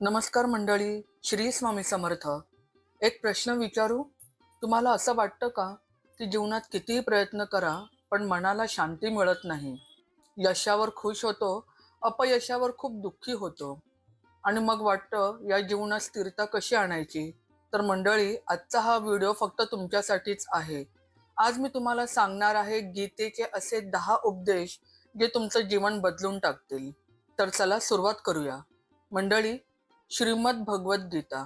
नमस्कार मंडळी श्री स्वामी समर्थ. एक प्रश्न विचारू? तुम्हाला असं वाटतं का की जीवनात कितीही प्रयत्न करा पण मनाला शांती मिळत नाही? यशावर खुश होतो अपयशावर खूप दुःखी होतो. आणि मग वाटतं या जीवनात स्थिरता कशी आणायची? तर मंडळी आजचा हा व्हिडिओ फक्त तुमच्यासाठीच आहे. आज मी तुम्हाला सांगणार आहे गीतेचे असे दहा उपदेश जे तुमचं जीवन बदलून टाकतील. तर चला सुरुवात करूया. मंडळी श्रीमद भगवद्गीता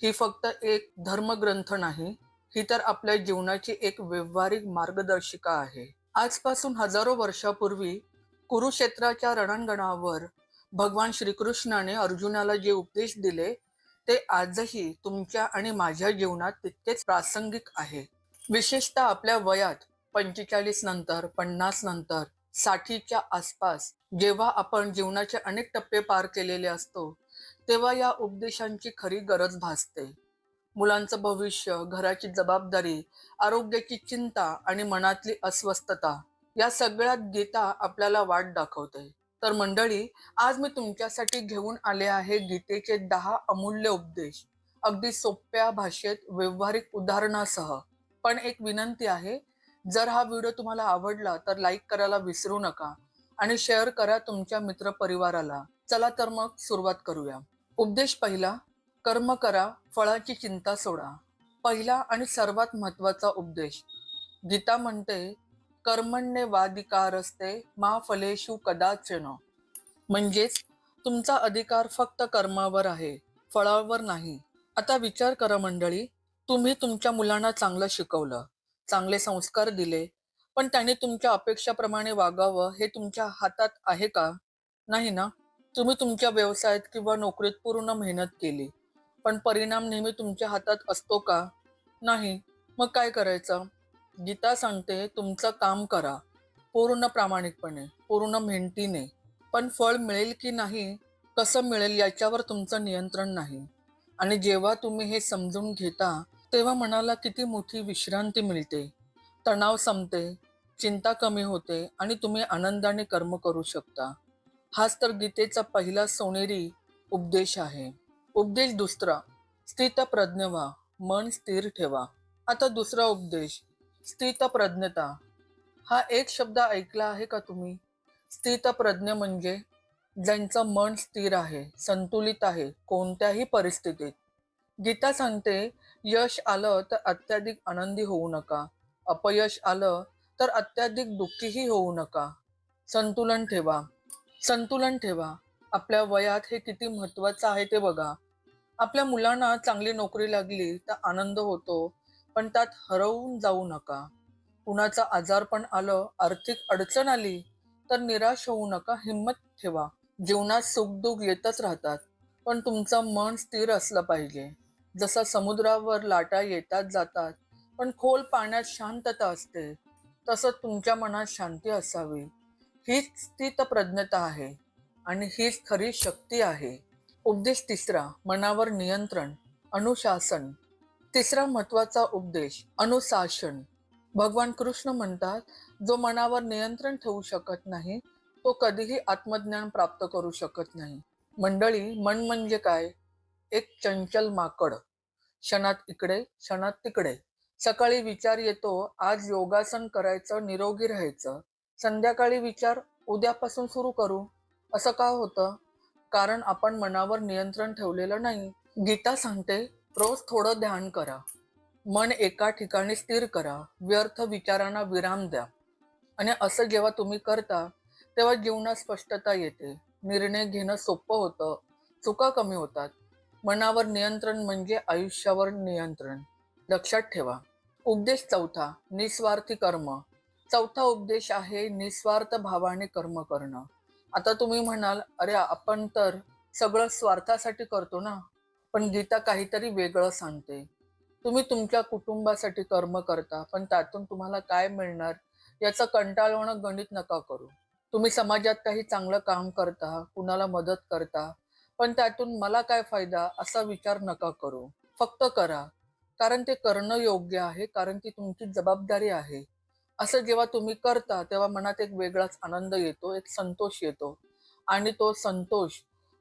ही फक्त एक धर्मग्रंथ नाही ही तर आपल्या जीवनाची एक व्यवहारिक मार्गदर्शिका आहे. आजपासून हजारो वर्षापूर्वी कुरुक्षेत्राच्या रणांगणावर भगवान श्रीकृष्णाने अर्जुनाला जे उपदेश दिले ते आजही तुमच्या आणि माझ्या जीवनात तितकेच प्रासंगिक आहे. विशेषतः आपल्या वयात पंचेचाळीस नंतर पन्नास नंतर साठीच्या आसपास जेव्हा आपण जीवनाचे अनेक टप्पे पार केलेले असतो तेव्हा या उपदेशांची खरी गरज भासते. मुलांचं भविष्य घराची जबाबदारी आरोग्याची चिंता आणि मनातली अस्वस्थता या सगळ्यात गीता आपल्याला वाट दाखवते. तर मंडळी आज मी तुमच्यासाठी घेऊन आले आहे गीतेचे दहा अमूल्य उपदेश. अगदी सोप्या भाषेत व्यवहारिक उदाहरणासह. पण एक विनंती आहे जर हा व्हिडिओ तुम्हाला आवडला तर लाईक करायला विसरू नका आणि शेअर करा तुमच्या मित्र परिवाराला चला तर मग सुरुवात करूया. उपदेश पहिला कर्म करा फळाची चिंता सोडा. पहिला आणि सर्वात महत्त्वाचा उपदेश. गीता म्हणते कर्मण्य वाधिकार असते मा फलेशु कदाचन. म्हणजेच तुमचा अधिकार फक्त कर्मावर आहे फळावर नाही. आता विचार करा मंडळी तुम्ही तुमच्या मुलांना चांगलं शिकवलं चांगले संस्कार दिले पण त्याने तुमच्या अपेक्षाप्रमाणे वागावं हे तुमच्या हातात आहे का? नाही ना? तुम्ही तुमच्या व्यवसायात किंवा नोकरीत पूर्ण मेहनत केली पण परिणाम नेहमी तुमच्या हातात असतो का? नाही. मग काय करायचं? गीता सांगते तुमचं काम करा. पूर्ण प्रामाणिकपणे पूर्ण मेहनतीने. पण फळ मिळेल की नाही? कसं मिळेल याच्यावर तुमचं नियंत्रण नाही. आणि जेव्हा तुम्ही हे समजून घेता तेव्हा मनाला किती मोठी विश्रांती मिळते. तणाव संपते चिंता कमी होते आणि तुम्ही आनंदाने कर्म करू शकता. हाच तर गीतेचा पहिला सोनेरी उपदेश आहे. उपदेश दुसरा स्थित प्रज्ञ व्हा मन स्थिर ठेवा. आता दुसरा उपदेश स्थित प्रज्ञता हा एक शब्द ऐकला आहे का तुम्ही? स्थित प्रज्ञ म्हणजे ज्यांचं मन स्थिर आहे संतुलित आहे कोणत्याही परिस्थितीत. गीता सांगते यश आलं तर अत्याधिक आनंदी होऊ नका. अपयश आलं तर अत्याधिक दुःखीही होऊ नका. संतुलन ठेवा. संतुलन ठेवा. आपल्या वयात हे किती महत्वाचं आहे ते बघा. आपल्या मुलांना चांगली नोकरी लागली तर आनंद होतो पण त्यात हरवून जाऊ नका. कुणाचा आजारपण आलं आर्थिक अडचण आली तर निराश होऊ नका हिंमत ठेवा. जीवनात सुखदुःख येतच राहतात पण तुमचं मन स्थिर असलं पाहिजे. जसं समुद्रावर लाटा येतात जातात पण खोल पाण्यात शांतता असते तसं तुमच्या मनात शांती असावी. हीच स्थित प्रज्ञता आहे आणि हीच खरी शक्ती आहे. उपदेश तिसरा मनावर नियंत्रण अनुशासन. तिसरा महत्त्वाचा उपदेश अनुशासन. भगवान कृष्ण म्हणतात जो मनावर नियंत्रण ठेवू शकत नाही तो कधीही आत्मज्ञान प्राप्त करू शकत नाही. मंडळी मन म्हणजे काय? एक चंचल माकड. क्षणात इकडे क्षणात तिकडे. सकाळी विचार येतो आज योगासन करायचं निरोगी राहायचं. संध्याकाळी विचार उद्यापासून सुरू करू. असं का होतं? कारण आपण मनावर नियंत्रण ठेवलेलं नाही. गीता सांगते रोज थोडं ध्यान करा. मन एका ठिकाणी स्थिर करा. व्यर्थ विचारांना विराम द्या. आणि असं जेव्हा तुम्ही करता तेव्हा जीवनात स्पष्टता येते. निर्णय घेणं सोपं होतं. चुका कमी होतात. मनावर नियंत्रण म्हणजे आयुष्यावर नियंत्रण. लक्षात ठेवा. उपदेश चौथा निस्वार्थी कर्म. चौथा उपदेश आहे निस्वार्थ भावाने कर्म करणं. आता तुम्ही म्हणाल अरे आपण तर सगळं स्वार्थासाठी करतो ना? पण गीता काहीतरी वेगळं सांगते. तुम्ही तुमच्या कुटुंबासाठी कर्म करता पण त्यातून तुम्हाला काय मिळणार याचं कंटाळवणं गणित नका करू. तुम्ही समाजात काही चांगलं काम करता कुणाला मदत करता पण त्यातून मला काय फायदा असा विचार नका करू. फक्त करा. कारण ते करणं योग्य आहे कारण ती तुमची जबाबदारी आहे. असं जेव्हा तुम्ही करता तेव्हा मनात एक वेगळाच आनंद येतो एक संतोष येतो. आणि तो संतोष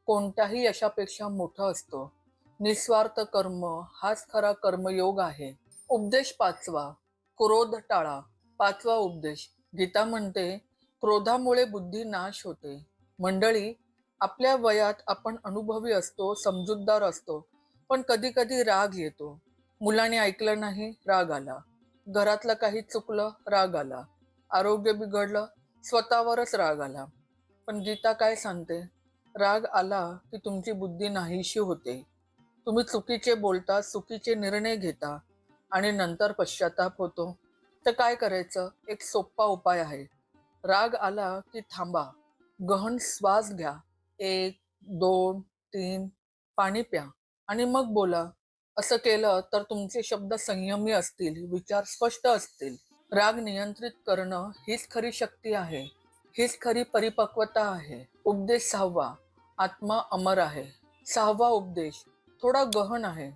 कोणत्याही यशापेक्षा मोठा असतो. निस्वार्थ कर्म हाच खरा कर्मयोग आहे. उपदेश पाचवा क्रोध टाळा. पाचवा उपदेश गीता म्हणते क्रोधामुळे बुद्धी नाश होते. मंडळी आपल्या वयात आपण अनुभवी असतो समजूतदार असतो पण कधी कधी राग येतो. मुलाने ऐकलं नाही राग आला. घरातलं काही चुकलं राग आला. आरोग्य बिघडलं स्वतःवरच राग आला. पण गीता काय सांगते? राग आला की तुमची बुद्धी नाहीशी होते. तुम्ही चुकीचे बोलता चुकीचे निर्णय घेता आणि नंतर पश्चाताप होतो. तर काय करायचं? एक सोपा उपाय आहे. राग आला की थांबा. गहन श्वास घ्या. एक दोन तीन पाणी प्या आणि मग बोला. असं केलं तर तुमचे शब्द संयमी असतील विचार स्पष्ट असतील. राग नियंत्रित करणं हीच खरी शक्ती आहे. हीच खरी परिपक्वता आहे. उपदेश सहावा. आत्मा अमर आहे. सहावा उपदेश. थोडा गहन आहे.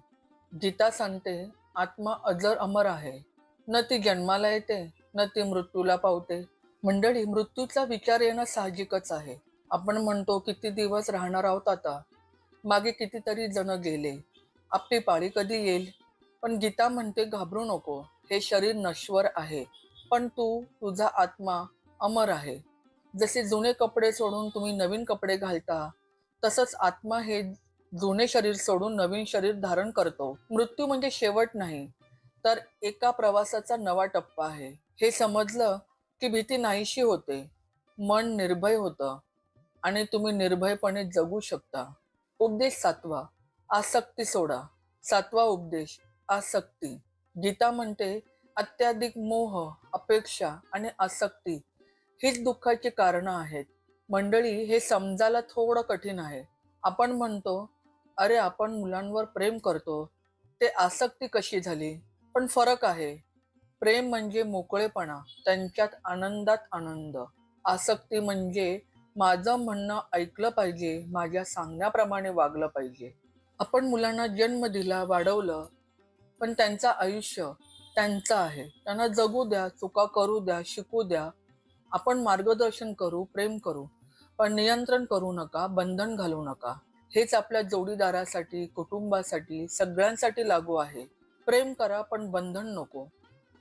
गीता सांगते आत्मा अजर अमर आहे. न ती जन्माला येते न ती मृत्यूला पावते. मंडळी मृत्यूचा विचार येणं साहजिकच आहे. आपण म्हणतो किती दिवस राहणार आहोत आता? मागे कितीतरी जण गेले. आपली पाळी कधी येईल? पण गीता म्हणते घाबरू नको. हे शरीर नश्वर आहे. पण तू तुझा आत्मा अमर आहे. जसे जुने कपडे सोडून तुम्ही नवीन कपडे घालता तसंच आत्मा हे जुने शरीर सोडून नवीन शरीर धारण करतो. मृत्यू म्हणजे शेवट नाही तर एका प्रवासाचा नवा टप्पा आहे. हे समजलं की भीती नाहीशी होते. मन निर्भय होतं आणि तुम्ही निर्भयपणे जगू शकता. उपदेश सातवा. आसक्ती सोडा. सातवा उपदेश आसक्ती. गीता म्हणते अत्याधिक मोह अपेक्षा आणि आसक्ती हीच दुःखाची कारणं आहेत. मंडळी हे समजायला थोडं कठीण आहे. आपण म्हणतो अरे आपण मुलांवर प्रेम करतो. ते आसक्ती कशी झाली? पण फरक आहे. प्रेम म्हणजे मोकळेपणा त्यांच्यात आनंदात आनंद. आसक्ती म्हणजे माझं म्हणणं ऐकलं पाहिजे माझ्या सांगण्याप्रमाणे वागलं पाहिजे. आपण मुलांना जन्म दिला वाढवलं पण त्यांचं आयुष्य त्यांचं आहे. त्यांना जगू द्या चुका करू द्या शिकू द्या. आपण मार्गदर्शन करू प्रेम करू पण नियंत्रण करू नका बंधन घालू नका. हेच आपल्या जोडीदारासाठी कुटुंबासाठी सगळ्यांसाठी लागू आहे. प्रेम करा पण बंधन नको.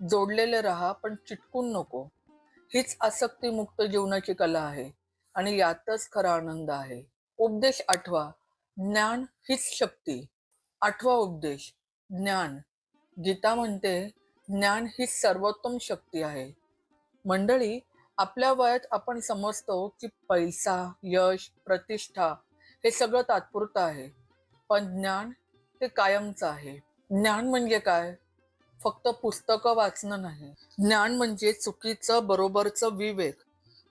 जोडलेले राहा पण चिटकून नको. हीच आसक्तीमुक्त जीवनाची कला आहे आणि यातच खरा आनंद आहे. उपदेश आठवा ज्ञान हीच शक्ती. आठवा उपदेश ज्ञान. गीता म्हणते ज्ञान हीच सर्वोत्तम शक्ती आहे. मंडळी आपल्या वयात आपण समजतो की पैसा यश प्रतिष्ठा हे सगळं तात्पुरतं आहे. पण ज्ञान ते कायमचं आहे. ज्ञान म्हणजे काय? फक्त पुस्तकं वाचणं नाही. ज्ञान म्हणजे चुकीचं बरोबरचं विवेक.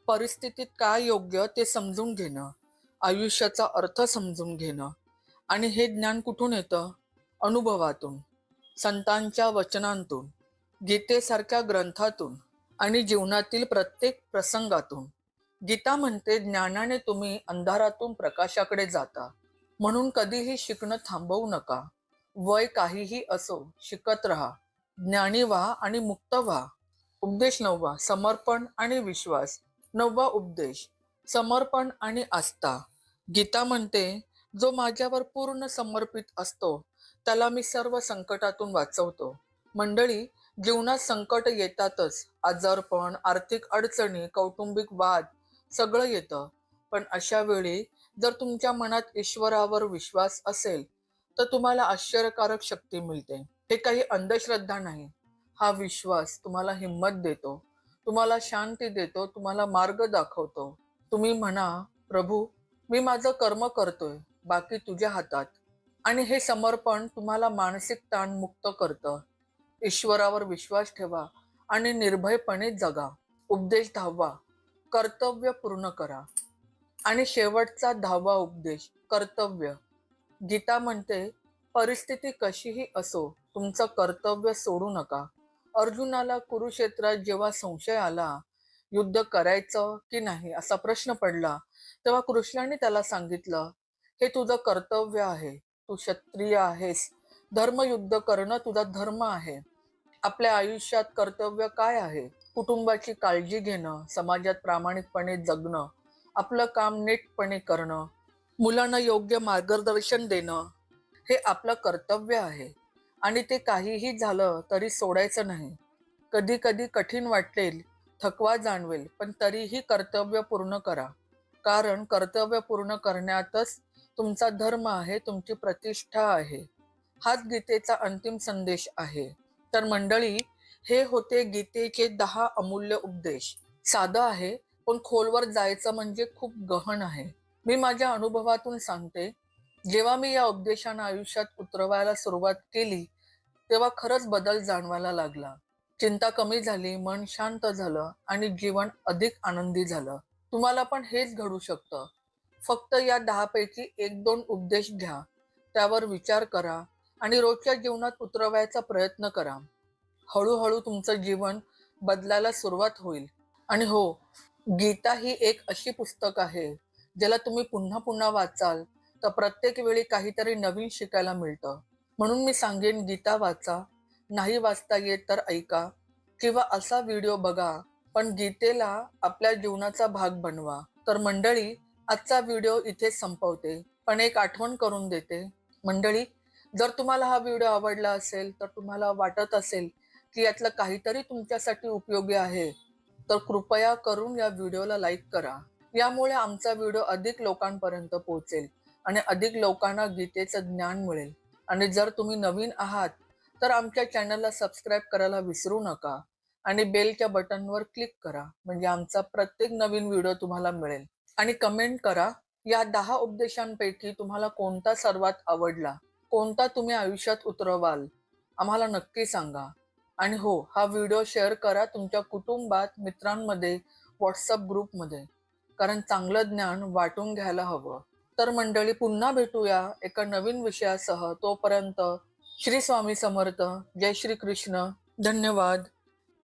परिस्थितीत काय योग्य ते समजून घेणं. आयुष्याचा अर्थ समजून घेणं. आणि हे ज्ञान कुठून येतं? अनुभवातून संतांच्या वचनांतून गीतेसारख्या ग्रंथातून आणि जीवनातील प्रत्येक प्रसंगातून. गीता म्हणते ज्ञानाने तुम्ही अंधारातून प्रकाशाकडे जाता. म्हणून कधीही शिकणं थांबवू नका. वय काहीही असो शिकत राहा. ज्ञानी व्हा आणि मुक्त व्हा. उपदेश नववा समर्पण आणि विश्वास. नववा उपदेश समर्पण आणि आस्था. गीता म्हणते जो माझ्यावर पूर्ण समर्पित असतो त्याला मी सर्व संकटातून वाचवतो. मंडळी जीवनात संकट येतातच. आजारपण आर्थिक अडचणी कौटुंबिक वाद सगळं येतं. पण अशा वेळी जर तुमच्या मनात ईश्वरावर विश्वास असेल तर तुम्हाला आश्चर्यकारक शक्ती मिळते. हे काही अंधश्रद्धा नाही. हा विश्वास तुम्हाला हिंमत देतो. तुम्हाला शांती देतो. तुम्हाला मार्ग दाखवतो. तुम्ही म्हणा प्रभू मी माझं कर्म करतोय बाकी तुझ्या हातात. आणि हे समर्पण तुम्हाला मानसिक ताण मुक्त करतं. ईश्वरावर विश्वास ठेवा आणि निर्भयपणे जगा. उपदेश दहावा कर्तव्य पूर्ण करा. आणि शेवटचा दहावा उपदेश कर्तव्य. गीता म्हणते परिस्थिती कशीही असो तुमचं कर्तव्य सोडू नका. अर्जुनाला कुरुक्षेत्रात जेव्हा संशय आला युद्ध करायचं की नाही असा प्रश्न पडला तेव्हा कृष्णाने त्याला सांगितलं हे तुझं कर्तव्य आहे. तू क्षत्रिय आहेस. धर्मयुद्ध करणं तुझा धर्म आहे. आपल्या आयुष्यात कर्तव्य काय आहे? कुटुंबाची काळजी घेणं समाजात प्रामाणिकपणे जगणं आपलं काम नीटपणे करणं मुलांना योग्य मार्गदर्शन देणं हे आपलं कर्तव्य आहे. आणि ते काहीही झालं तरी सोडायचं नाही. कधी कधी कठीण वाटेल थकवा जाणवेल पण तरीही कर्तव्य पूर्ण करा. कारण कर्तव्य पूर्ण करण्यातच तुमचा धर्म आहे तुमची प्रतिष्ठा आहे. हाच गीतेचा अंतिम संदेश आहे. तर मंडळी हे होते गीतेचे दहा अमूल्य उपदेश. साधं आहे पण खोलवर जायचं म्हणजे खूप गहन आहे. मी माझ्या अनुभवातून सांगते जेव्हा मी या उपदेशांना आयुष्यात उतरवायला सुरुवात केली तेव्हा खरंच बदल जाणवायला लागला. चिंता कमी झाली मन शांत झालं आणि जीवन अधिक आनंदी झालं. तुम्हाला पण हेच घडू शकतं. फक्त या दहापैकी एक दोन उपदेश घ्या. त्यावर विचार करा आणि रोजच्या जीवनात उतरवायचा प्रयत्न करा. हळूहळू तुमचं जीवन बदलायला सुरुवात होईल. आणि हो गीता ही एक अशी पुस्तक आहे ज्याला तुम्ही पुन्हा पुन्हा वाचाल तर प्रत्येक वेळी काहीतरी नवीन शिकायला मिळतं. म्हणून मी सांगेन गीता वाचा. नाही वाचता येत तर ऐका किंवा असा व्हिडिओ बघा पण गीतेला आपल्या जीवनाचा भाग बनवा. तर मंडळी आजचा व्हिडिओ इथे संपवते. पण एक आठवण करून देते. मंडळी जर तुम्हाला हा व्हिडिओ आवडला असेल तर तुम्हाला वाटत असेल की यातलं काहीतरी तुमच्यासाठी उपयोगी आहे तर कृपया करून या व्हिडिओला लाईक करा. यामुळे आमचा व्हिडिओ अधिक लोकांपर्यंत पोहोचेल आणि अधिक लोकांना गीतेचं ज्ञान मिळेल. आणि जर तुम्ही नवीन आहात तर आमच्या चॅनलला सबस्क्राईब करायला विसरू नका. आणि बेलच्या बटनवर क्लिक करा. म्हणजे आमचा प्रत्येक नवीन व्हिडिओ तुम्हाला मिळेल. आणि कमेंट करा या दहा उपदेशांपैकी तुम्हाला कोणता सर्वात आवडला? कोणता तुम्ही आयुष्यात उतरवाल? आम्हाला नक्की सांगा. आणि हो हा व्हिडिओ शेअर करा तुमच्या कुटुंबात मित्रांमध्ये व्हॉट्सअप ग्रुपमध्ये. कारण चांगलं ज्ञान वाटून घ्यायला हवं. तर मंडळी पुन्हा भेटूया एका नवीन विषयासह. तोपर्यंत श्री स्वामी समर्थ. जय श्री कृष्ण धन्यवाद.